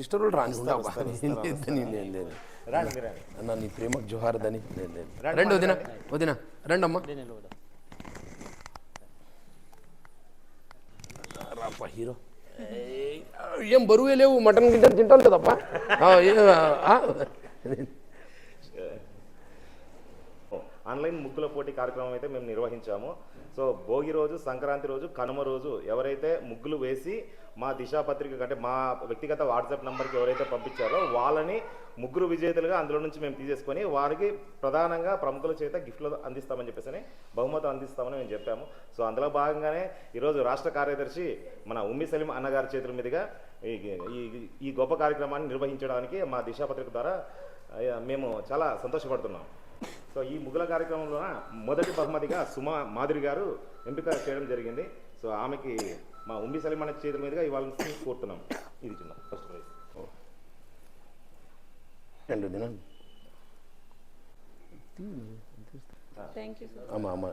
Sister వాళ్ళు రాని రండి అన్న నీ ప్రేమకు జోహార్ దని లేదు, లేదు. రండి, వదిన. వదిన రండి అమ్మా రాప్ప హీరో. ఏం బరువే లేవు మటన్ గిట్టని తింటాను కదప్పా? ఆన్లైన్ ముగ్గుల పోటీ కార్యక్రమం అయితే మేము నిర్వహించాము. సో భోగి రోజు సంక్రాంతి రోజు కనుమ రోజు ఎవరైతే ముగ్గులు వేసి మా దిశా పత్రిక అంటే మా వ్యక్తిగత వాట్సాప్ నెంబర్కి ఎవరైతే పంపించారో వాళ్ళని ముగ్గురు విజేతలుగా అందులో నుంచి మేము తీసేసుకొని వారికి ప్రధానంగా ప్రముఖుల చేత గిఫ్ట్లు అందిస్తామని చెప్పేసి బహుమతులు అందిస్తామని మేము చెప్పాము. సో అందులో భాగంగానే ఈరోజు రాష్ట్ర కార్యదర్శి మన ఉమ్మి సలీం అన్నగారి చేతుల మీదుగా ఈ ఈ- ఈ గొప్ప కార్యక్రమాన్ని నిర్వహించడానికి మా దిశా పత్రిక ద్వారా మేము చాలా సంతోషపడుతున్నాం. సో ఈ ముగ్గుల కార్యక్రమంలో మొదటి బహుమతిగా సుమా మాధురి గారు ఎంపిక చేయడం జరిగింది. సో ఆమెకి మా ఉండి సలీమణ చేతుల మీదుగా ఇవాళ కోరుతున్నాం. ఇది చిన్న ఫస్ట్ ప్రైజ్ రండి వదిన థ్యాంక్ యూ సార్ అమ్మా అమ్మా.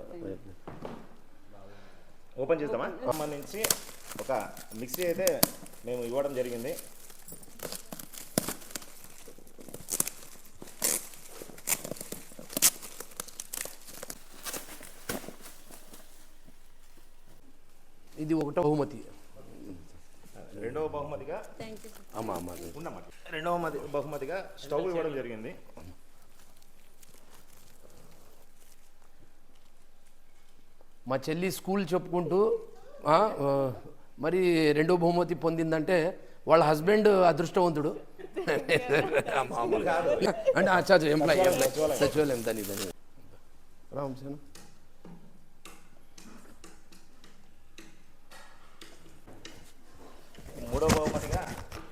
ఓపెన్ చేద్దామా? సంబంధించి ఒక మిక్సీ అయితే మేము ఇవ్వడం జరిగింది. ఇది ఒకటో బహుమతి. రెండవ బహుమతిగా అమ్మా అమ్మా రెండవ బహుమతిగా స్టవ్ ఇవ్వడం జరిగింది. మా చెల్లి స్కూల్ చెప్పుకుంటూ మరి రెండో బహుమతి పొందిందంటే వాళ్ళ హస్బెండ్ అదృష్టవంతుడు. అంటే అచ్చా ఎంప్లాయ్ ఎంప్లాయ్. సచివాలయం దాని దాని. రామసేన మూడవ బహుమతిగా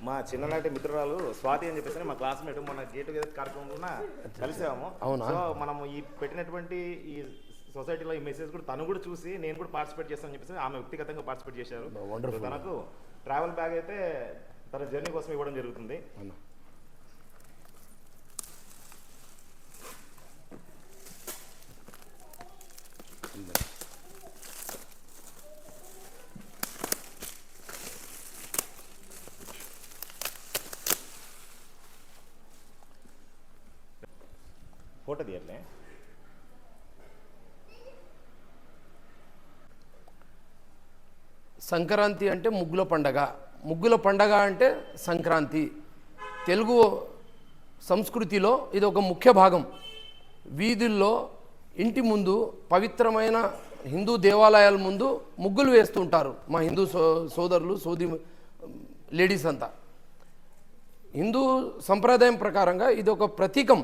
మా చిన్ననాటి మిత్రురాలు స్వాతి అని చెప్పేసి మా క్లాస్మేట్ మన గేట్ టుగెదర్ కార్యక్రమంలో కలిసాము. అవునా? సో మనం ఈ పెట్టినటువంటి ఈ సొసైటీలో ఈ మెసేజ్ కూడా తను కూడా చూసి నేను కూడా పార్టిసిపేట్ చేస్తానని చెప్పేసి ఆమె వ్యక్తిగతంగా పార్టిసిపేట్ చేశారు. తనకు ట్రావెల్ బ్యాగ్ అయితే తన జర్నీ కోసం ఇవ్వడం జరుగుతుంది. అన్న ఫోటో సంక్రాంతి అంటే ముగ్గుల పండగ ముగ్గుల పండగ అంటే సంక్రాంతి తెలుగు సంస్కృతిలో ఇది ఒక ముఖ్య భాగం వీధుల్లో ఇంటి ముందు పవిత్రమైన హిందూ దేవాలయాల ముందు ముగ్గులు వేస్తుంటారు మా హిందూ సో సోదరులు సోది లేడీస్ అంతా హిందూ సంప్రదాయం ప్రకారంగా ఇది ఒక ప్రతీకం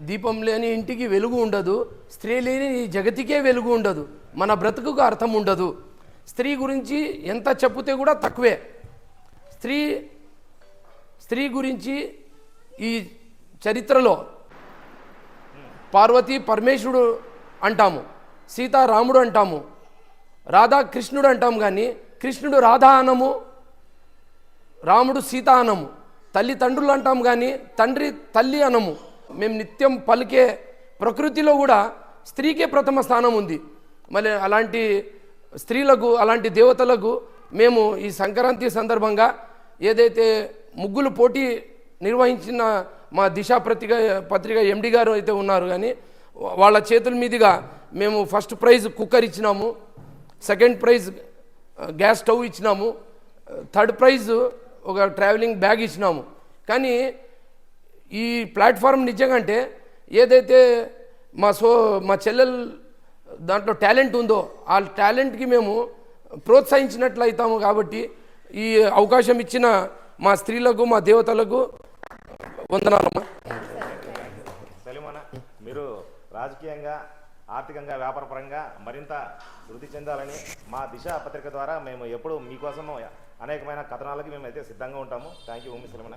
దీపం లేని ఇంటికి వెలుగు ఉండదు స్త్రీ లేని ఈ జగతికే వెలుగు ఉండదు మన బ్రతుకుకు అర్థం ఉండదు. స్త్రీ గురించి ఎంత చెప్తే కూడా తక్కువే. స్త్రీ స్త్రీ గురించి ఈ చరిత్రలో పార్వతి పరమేశ్వరుడు అంటాము సీత రాముడు అంటాము రాధా కృష్ణుడు అంటాం కానీ కృష్ణుడు రాధా అనము రాముడు సీత అనము తల్లి తండ్రులు అంటాం కానీ తండ్రి తల్లి అనము. మేము నిత్యం పలికే ప్రకృతిలో కూడా స్త్రీకే ప్రథమ స్థానం ఉంది. మరి అలాంటి స్త్రీలకు అలాంటి దేవతలకు మేము ఈ సంక్రాంతి సందర్భంగా ఏదైతే ముగ్గులు పోటీ నిర్వహించిన మా దిశ పత్రిక పత్రిక ఎండి గారు అయితే ఉన్నారు కానీ వాళ్ళ చేతుల మీదుగా మేము ఫస్ట్ ప్రైజ్ కుక్కర్ ఇచ్చినాము సెకండ్ ప్రైజ్ గ్యాస్ స్టవ్ ఇచ్చినాము థర్డ్ ప్రైజ్ ఒక ట్రావెలింగ్ బ్యాగ్ ఇచ్చినాము. కానీ ఈ ప్లాట్ఫామ్ నిజంగా అంటే ఏదైతే మా సో మా చెల్లెలు దాంట్లో టాలెంట్ ఉందో ఆ టాలెంట్కి మేము ప్రోత్సహించినట్లు అవుతాము కాబట్టి ఈ అవకాశం ఇచ్చిన మా స్త్రీలకు మా దేవతలకు వందనాలమ్మా. సలీమాన మీరు రాజకీయంగా ఆర్థికంగా వ్యాపారపరంగా మరింత వృద్ధి చెందాలని మా దిశ పత్రిక ద్వారా మేము ఎప్పుడు మీకోసం అనేకమైన కథనాలకి మేము అయితే సిద్ధంగా ఉంటాము. థ్యాంక్ యూ ఉమ్మి సలీమాన